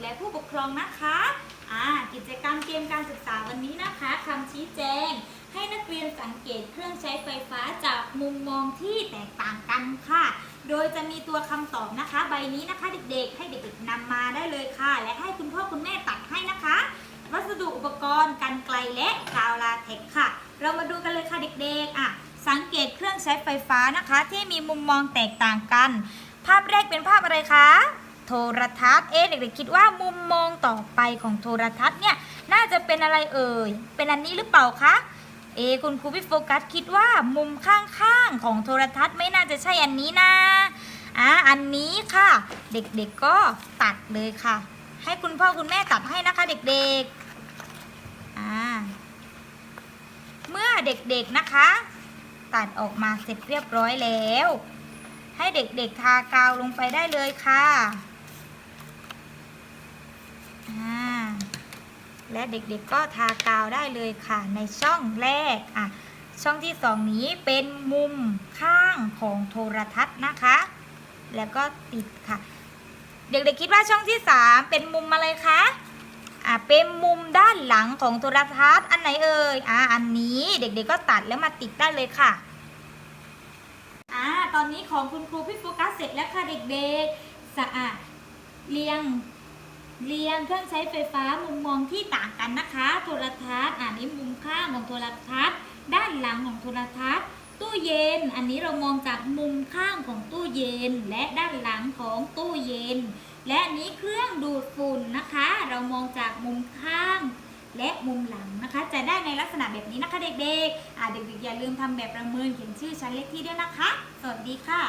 และผู้ปกครองนะคะอ่ากิจกรรมเกมการศึกษาวันนี้นะคะคำชี้แจง ให้นักเรียนสังเกตเครื่องใช้ไฟฟ้าจากมุมมองที่แตกต่างกันค่ะ โดยจะมีตัวคำตอบนะคะ ใบนี้นะคะเด็กๆ ให้เด็กๆนำมาได้เลยค่ะ และให้คุณพ่อคุณแม่ตัดให้นะคะ วัสดุอุปกรณ์กันไกลและกาวลาเทคค่ะ เรามาดูกันเลยค่ะเด็กๆอะสังเกตเครื่องใช้ไฟฟ้านะคะ ที่มีมุมมองแตกต่างกัน ภาพแรกเป็นภาพอะไรคะ โทรทัศน์ เอ๊ะเด็กๆคิดว่ามุมมองต่อไปของโทรทัศน์เนี่ยน่าจะเป็นอะไรเอ่ย เป็นอันนี้หรือเปล่าคะ เอคุณครูพี่โฟกัสคิดว่ามุมข้างๆของโทรทัศน์ไม่น่าจะใช่อันนี้นะ อะอันนี้ค่ะ เด็กๆก็ตัดเลยค่ะ ให้คุณพ่อคุณแม่ตัดให้นะคะ เด็กๆ อ่า เมื่อเด็กๆนะคะ ตัดออกมาเสร็จเรียบร้อยแล้ว ให้เด็กๆทากาวลงไปได้เลยค่ะ อ่า และเด็กๆก็ทากาวได้เลยค่ะ ในช่องแรกอะช่องที่สองนี้เป็นมุมข้างของโทรทัศน์นะคะ แล้วก็ติดค่ะ เด็กๆคิดว่าช่องที่สามเป็นมุมอะไรคะอะเป็นมุมด้านหลังของโทรทัศน์อันไหนเอ่ยอะอันนี้เด็กๆก็ตัดแล้วมาติดได้เลยค่ะอ่าตอนนี้ของคุณครูพี่โฟกัสเสร็จแล้วค่ะเด็กๆสะอาดเรียง เรียงเครื่องใช้ไฟฟ้ามุมมองที่ต่างกันนะคะ โทรทัศน์อันนี้มุมข้างของโทรทัศน์ ด้านหลังของโทรทัศน์ ตู้เย็น อันนี้เรามองจากมุมข้างของตู้เย็น และด้านหลังของตู้เย็น และอันนี้เครื่องดูดฝุ่นนะคะ เรามองจากมุมข้างและมุมหลังนะคะ จะได้ในลักษณะแบบนี้นะคะเด็กๆ อ่าเด็กๆอย่าลืมทำแบบประเมินเขียนชื่อชั้นเลขที่ด้วยนะคะ สวัสดีค่ะ